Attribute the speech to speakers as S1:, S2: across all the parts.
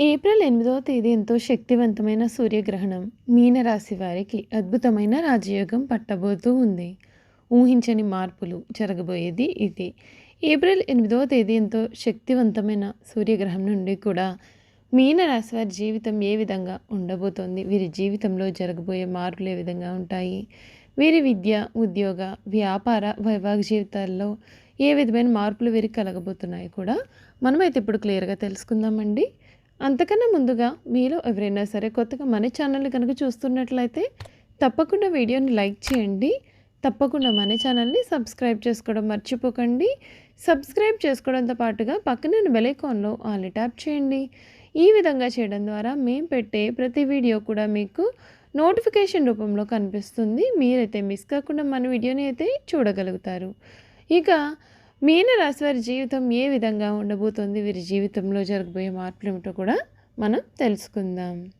S1: April ఎనిమిదవ తేదీ ఎంతో శక్తివంతమైన సూర్యగ్రహణం. మీనరాశి వారికి అద్భుతమైన రాజయోగం పట్టబోతూ ఉంది. ఊహించని మార్పులు జరగబోయేది ఇది. ఏప్రిల్ ఎనిమిదవ తేదీ ఎంతో శక్తివంతమైన సూర్యగ్రహం నుండి కూడా మీనరాశి వారి జీవితం ఏ విధంగా ఉండబోతోంది? వీరి జీవితంలో జరగబోయే మార్పులు ఏ విధంగా ఉంటాయి? వీరి విద్య ఉద్యోగ వ్యాపార వైవాహిక జీవితాల్లో ఏ విధమైన మార్పులు వీరికి కలగబోతున్నాయి కూడా మనమైతే ఇప్పుడు క్లియర్గా తెలుసుకుందామండి. అంతకన్నా ముందుగా మీరు ఎవరైనా సరే కొత్తగా మన ఛానల్ని కనుక చూస్తున్నట్లయితే తప్పకుండా వీడియోని లైక్ చేయండి. తప్పకుండా మన ఛానల్ని సబ్స్క్రైబ్ చేసుకోవడం మర్చిపోకండి. సబ్స్క్రైబ్ చేసుకోవడంతో పాటుగా పక్కన బెలైకాన్లో ఆల్ ట్యాప్ చేయండి. ఈ విధంగా చేయడం ద్వారా మేము పెట్టే ప్రతి వీడియో కూడా మీకు నోటిఫికేషన్ రూపంలో కనిపిస్తుంది. మీరైతే మిస్ కాకుండా మన వీడియోని అయితే చూడగలుగుతారు. ఇక మీనరాశి వారి జీవితం ఏ విధంగా ఉండబోతోంది? వీరి జీవితంలో జరగబోయే మార్పులు ఏమిటో కూడా మనం తెలుసుకుందాం.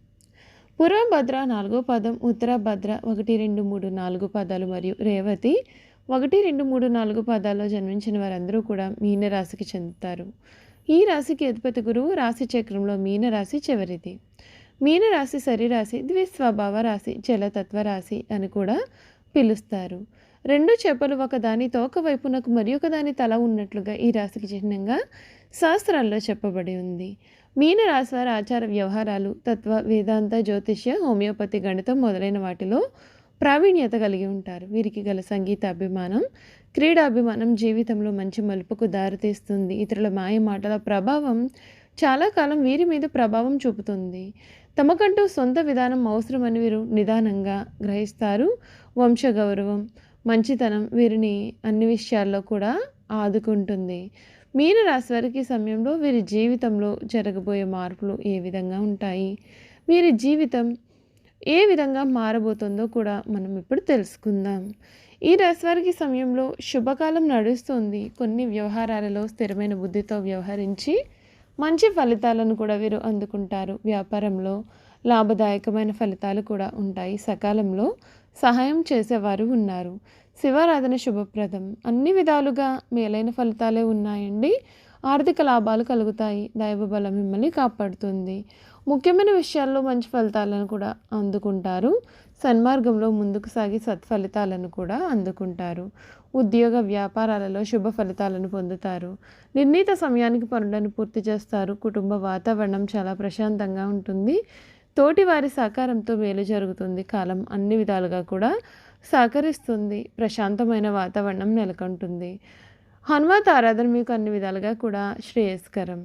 S1: పూర్వభద్ర నాలుగో పదం ఉత్తరభద్ర ఒకటి రెండు మూడు నాలుగు పదాలు మరియు రేవతి ఒకటి రెండు మూడు నాలుగు పదాల్లో జన్మించిన వారందరూ కూడా మీనరాశికి చెందుతారు. ఈ రాశికి అధిపతి గురువు రాశి చక్రంలో మీనరాశి చివరిది. మీనరాశి సరిరాశి శరీరాశి ద్విస్వభావ రాశి జలతత్వ రాశి అని కూడా పిలుస్తారు. రెండు చేపలు ఒకదాని తోక వైపునకు మరి ఒకదాని తల ఉన్నట్లుగా ఈ రాశికి చిహ్నంగా శాస్త్రాల్లో చెప్పబడి ఉంది. మీన రాశి వారి ఆచార వ్యవహారాలు తత్వ వేదాంత జ్యోతిష్య హోమియోపతి గణితం మొదలైన వాటిలో ప్రావీణ్యత కలిగి ఉంటారు. వీరికి గల సంగీత అభిమానం క్రీడాభిమానం జీవితంలో మంచి మలుపుకు దారితీస్తుంది. ఇతరుల మాయ మాటల ప్రభావం చాలా కాలం వీరి మీద ప్రభావం చూపుతుంది. తమకంటూ సొంత విధానం అవసరమని వీరు నిదానంగా గ్రహిస్తారు. వంశగౌరవం మంచితనం వీరిని అన్ని విషయాల్లో కూడా ఆదుకుంటుంది. మీనరాశి వారికి సమయంలో వీరి జీవితంలో జరగబోయే మార్పులు ఏ విధంగా ఉంటాయి? వీరి జీవితం ఏ విధంగా మారబోతుందో కూడా మనం ఇప్పుడు తెలుసుకుందాం. ఈ రాశి వారికి సమయంలో శుభకాలం నడుస్తుంది. కొన్ని వ్యవహారాలలో స్థిరమైన బుద్ధితో వ్యవహరించి మంచి ఫలితాలను కూడా వీరు అందుకుంటారు. వ్యాపారంలో లాభదాయకమైన ఫలితాలు కూడా ఉంటాయి. సకాలంలో సహాయం చేసేవారు ఉన్నారు. శివారాధన శుభప్రదం. అన్ని విధాలుగా మేలైన ఫలితాలే ఉన్నాయండి. ఆర్థిక లాభాలు కలుగుతాయి. దైవబలం మిమ్మల్ని కాపాడుతుంది. ముఖ్యమైన విషయాల్లో మంచి ఫలితాలను కూడా అందుకుంటారు. సన్మార్గంలో ముందుకు సాగి సత్ఫలితాలను కూడా అందుకుంటారు. ఉద్యోగ వ్యాపారాలలో శుభ ఫలితాలను పొందుతారు. నిర్ణీత సమయానికి పనులను పూర్తి చేస్తారు. కుటుంబ వాతావరణం చాలా ప్రశాంతంగా ఉంటుంది. తోటి వారి సహకారంతో మేలు జరుగుతుంది. కాలం అన్ని విధాలుగా కూడా సహకరిస్తుంది. ప్రశాంతమైన వాతావరణం నెలకొంటుంది. హనుమాత్ ఆరాధన మీకు అన్ని విధాలుగా కూడా శ్రేయస్కరం.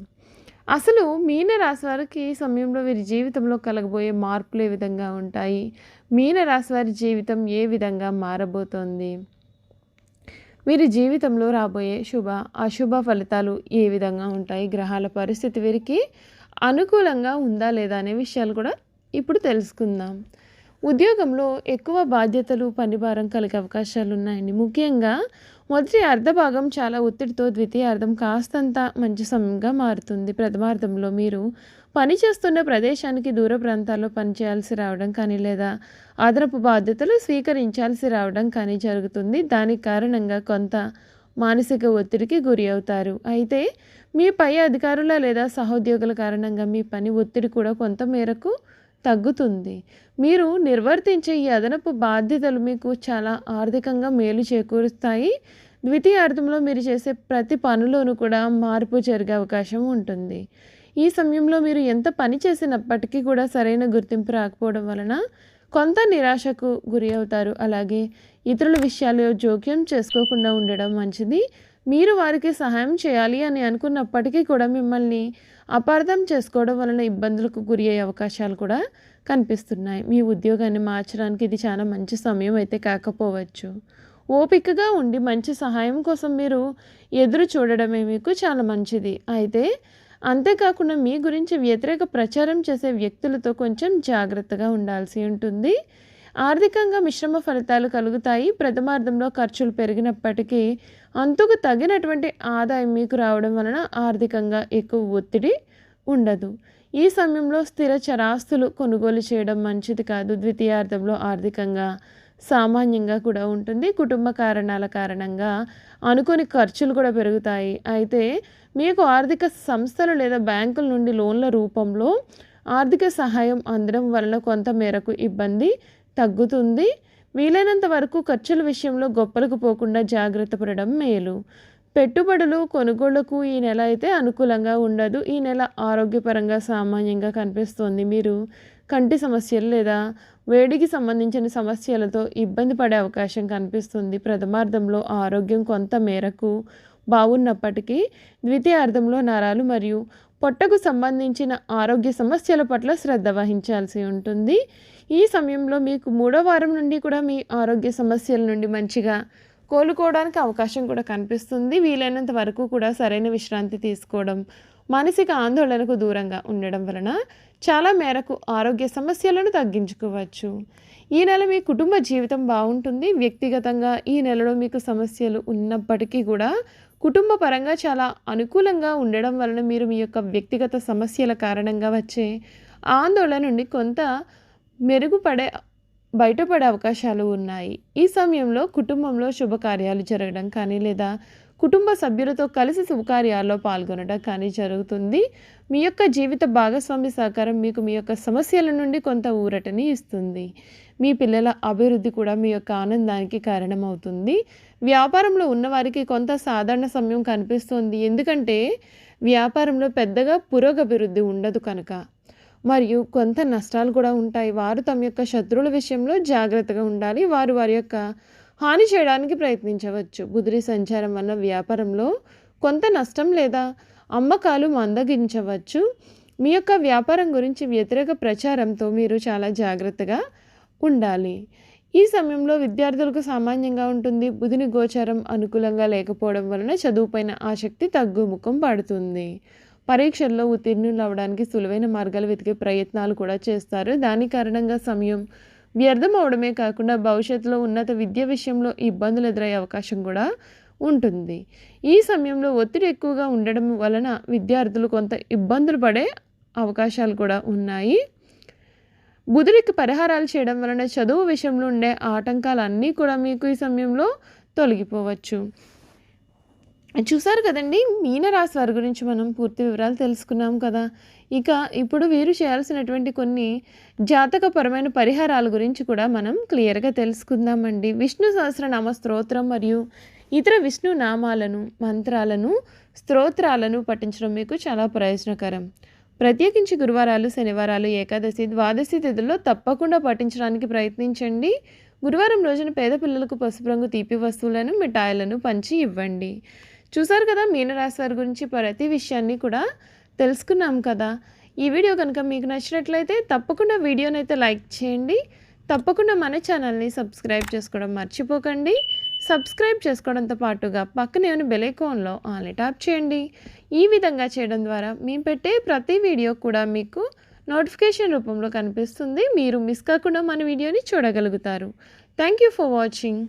S1: అసలు మీన రాశి వారికి సమయంలో వీరి జీవితంలో కలగబోయే మార్పులు ఏ విధంగా ఉంటాయి? మీన రాశి వారి జీవితం ఏ విధంగా మారబోతోంది? వీరి జీవితంలో రాబోయే శుభ అశుభ ఫలితాలు ఏ విధంగా ఉంటాయి? గ్రహాల పరిస్థితి వీరికి అనుకూలంగా ఉందా లేదా అనే విషయాలు కూడా ఇప్పుడు తెలుసుకుందాం. ఉద్యోగంలో ఎక్కువ బాధ్యతలు పనిభారం కలిగే అవకాశాలు ఉన్నాయండి ముఖ్యంగా మొదటి అర్ధభాగం చాలా ఒత్తిడితో ద్వితీయ అర్థం కాస్తంత మంచి సమయంగా మారుతుంది. ప్రథమార్థంలో మీరు పని చేస్తున్న ప్రదేశానికి దూర ప్రాంతాల్లో పనిచేయాల్సి రావడం కానీ లేదా అదనపు బాధ్యతలు స్వీకరించాల్సి రావడం కానీ జరుగుతుంది. దానికి కారణంగా కొంత మానసిక ఒత్తిడికి గురి అవుతారు. అయితే మీ పై అధికారుల లేదా సహోద్యోగుల కారణంగా మీ పని ఒత్తిడి కూడా కొంత మేరకు తగ్గుతుంది. మీరు నిర్వర్తించే ఈ అదనపు బాధ్యతలు మీకు చాలా ఆర్థికంగా మేలు చేకూరుస్తాయి. ద్వితీయ అర్థంలో మీరు చేసే ప్రతి పనిలోనూ కూడా మార్పు జరిగే అవకాశం ఉంటుంది. ఈ సమయంలో మీరు ఎంత పని చేసినప్పటికీ కూడా సరైన గుర్తింపు రాకపోవడం వలన కొంత నిరాశకు గురి అవుతారు. అలాగే ఇతరుల విషయాలు జోక్యం చేసుకోకుండా ఉండడం మంచిది. మీరు వారికి సహాయం చేయాలి అని అనుకున్నప్పటికీ కూడా మిమ్మల్ని అపార్థం చేసుకోవడం వలన ఇబ్బందులకు గురి అయ్యే అవకాశాలు కూడా కనిపిస్తున్నాయి. మీ ఉద్యోగాన్ని మార్చడానికి ఇది చాలా మంచి సమయం అయితే కాకపోవచ్చు. ఓపికగా ఉండి మంచి సహాయం కోసం మీరు ఎదురు చూడడమే మీకు చాలా మంచిది. అయితే అంతేకాకుండా మీ గురించి వ్యతిరేక ప్రచారం చేసే వ్యక్తులతో కొంచెం జాగ్రత్తగా ఉండాల్సి ఉంటుంది. ఆర్థికంగా మిశ్రమ ఫలితాలు కలుగుతాయి. ప్రథమార్థంలో ఖర్చులు పెరిగినప్పటికీ అంతకు తగినటువంటి ఆదాయం మీకు రావడం వలన ఆర్థికంగా ఎక్కువ ఒత్తిడి ఉండదు. ఈ సమయంలో స్థిర చరాస్తులు కొనుగోలు చేయడం మంచిది కాదు. ద్వితీయార్థంలో ఆర్థికంగా సామాన్యంగా కూడా ఉంటుంది. కుటుంబ కారణాల కారణంగా అనుకోని ఖర్చులు కూడా పెరుగుతాయి. అయితే మీకు ఆర్థిక సంస్థలు లేదా బ్యాంకుల నుండి లోన్ల రూపంలో ఆర్థిక సహాయం అందడం వలన కొంత మేరకు ఇబ్బంది తగ్గుతుంది. వీలైనంత వరకు ఖర్చుల విషయంలో గొప్పలకు పోకుండా జాగ్రత్త పడడం మేలు. పెట్టుబడులు కొనుగోళ్ళకు ఈ నెల అయితే అనుకూలంగా ఉండదు. ఈ నెల ఆరోగ్యపరంగా సామాన్యంగా కనిపిస్తోంది. మీరు కంటి సమస్యలు లేదా వేడికి సంబంధించిన సమస్యలతో ఇబ్బంది పడే అవకాశం కనిపిస్తుంది. ప్రథమార్థంలో ఆరోగ్యం కొంత మేరకు బాగున్నప్పటికీ ద్వితీయార్థంలో నరాలు మరియు పొట్టకు సంబంధించిన ఆరోగ్య సమస్యల పట్ల శ్రద్ధ వహించాల్సి ఉంటుంది. ఈ సమయంలో మీకు మూడో వారం నుండి కూడా మీ ఆరోగ్య సమస్యల నుండి మంచిగా కోలుకోవడానికి అవకాశం కూడా కనిపిస్తుంది. వీలైనంత వరకు కూడా సరైన విశ్రాంతి తీసుకోవడం మానసిక ఆందోళనకు దూరంగా ఉండడం వలన చాలా మేరకు ఆరోగ్య సమస్యలను తగ్గించుకోవచ్చు. ఈ నెల మీ కుటుంబ జీవితం బాగుంటుంది. వ్యక్తిగతంగా ఈ నెలలో మీకు సమస్యలు ఉన్నప్పటికీ కూడా కుటుంబ పరంగా చాలా అనుకూలంగా ఉండడం వలన మీరు మీ యొక్క వ్యక్తిగత సమస్యల కారణంగా వచ్చే ఆందోళన నుండి కొంత మెరుగుపడే బయటపడే అవకాశాలు ఉన్నాయి. ఈ సమయంలో కుటుంబంలో శుభకార్యాలు జరగడం కానీ లేదా కుటుంబ సభ్యులతో కలిసి శుభకార్యాల్లో పాల్గొనడం కానీ జరుగుతుంది. మీ యొక్క జీవిత భాగస్వామి సహకారం మీకు మీ యొక్క సమస్యల నుండి కొంత ఊరటని ఇస్తుంది. మీ పిల్లల అభివృద్ధి కూడా మీ యొక్క ఆనందానికి కారణమవుతుంది. వ్యాపారంలో ఉన్నవారికి కొంత సాధారణ సమయం కనిపిస్తుంది. ఎందుకంటే వ్యాపారంలో పెద్దగా పురోగభివృద్ధి ఉండదు కనుక. మరియు కొంత నష్టాలు కూడా ఉంటాయి. వారు తమ యొక్క శత్రువుల విషయంలో జాగ్రత్తగా ఉండాలి. వారు వారి యొక్క హాని చేయడానికి ప్రయత్నించవచ్చు. బుధుడి సంచారం వల్ల వ్యాపారంలో కొంత నష్టం లేదా అమ్మకాలు మందగించవచ్చు. మీ యొక్క వ్యాపారం గురించి వ్యతిరేక ప్రచారంతో మీరు చాలా జాగ్రత్తగా ఉండాలి. ఈ సమయంలో విద్యార్థులకు సామాన్యంగా ఉంటుంది. బుధుని గోచారం అనుకూలంగా లేకపోవడం వలన చదువుపైన ఆసక్తి తగ్గుముఖం పడుతుంది. పరీక్షల్లో ఉత్తీర్ణులు అవ్వడానికి సులువైన మార్గాలు వెతికే ప్రయత్నాలు కూడా చేస్తారు. దాని కారణంగా సమయం వ్యర్థం అవడమే కాకుండా భవిష్యత్తులో ఉన్నత విద్య విషయంలో ఇబ్బందులు ఎదురయ్యే అవకాశం కూడా ఉంటుంది. ఈ సమయంలో ఒత్తిడి ఎక్కువగా ఉండడం వలన విద్యార్థులు కొంత ఇబ్బందులు పడే అవకాశాలు కూడా ఉన్నాయి. బుధుడికి పరిహారాలు చేయడం వలన చదువు విషయంలో ఉండే ఆటంకాలన్నీ కూడా మీకు ఈ సమయంలో తొలగిపోవచ్చు. చూసారు కదండి మీనరాశి వారి గురించి మనం పూర్తి వివరాలు తెలుసుకున్నాం కదా. ఇక ఇప్పుడు వీరు చేయాల్సినటువంటి కొన్ని జాతకపరమైన పరిహారాల గురించి కూడా మనం క్లియర్గా తెలుసుకుందామండి. విష్ణు సహస్రనామ స్తోత్రం మరియు ఇతర విష్ణు నామాలను మంత్రాలను స్తోత్రాలను పఠించడం మీకు చాలా ప్రయోజనకరం. ప్రత్యేకించి గురువారాలు శనివారాలు ఏకాదశి ద్వాదశి తిథుల్లో తప్పకుండా పఠించడానికి ప్రయత్నించండి. గురువారం రోజున పేద పిల్లలకు పసుపు రంగు తీపి వస్తువులను మిఠాయిలను పంచి ఇవ్వండి. చూసారు కదా మీనరాశి వారి గురించి ప్రతి విషయాన్ని కూడా తెలుసుకున్నాం కదా. ఈ వీడియో కనుక మీకు నచ్చినట్లయితే తప్పకుండా వీడియోనైతే లైక్ చేయండి. తప్పకుండా మన ఛానల్ని సబ్స్క్రైబ్ చేసుకోవడం మర్చిపోకండి. సబ్స్క్రైబ్ చేసుకోవడంతో పాటుగా పక్కనే ఉన్న బెలైకాన్లో ఆన్లై ట్యాప్ చేయండి. ఈ విధంగా చేయడం ద్వారా మేము పెట్టే ప్రతి వీడియో కూడా మీకు నోటిఫికేషన్ రూపంలో కనిపిస్తుంది. మీరు మిస్ కాకుండా మన వీడియోని చూడగలుగుతారు. Thank you for watching.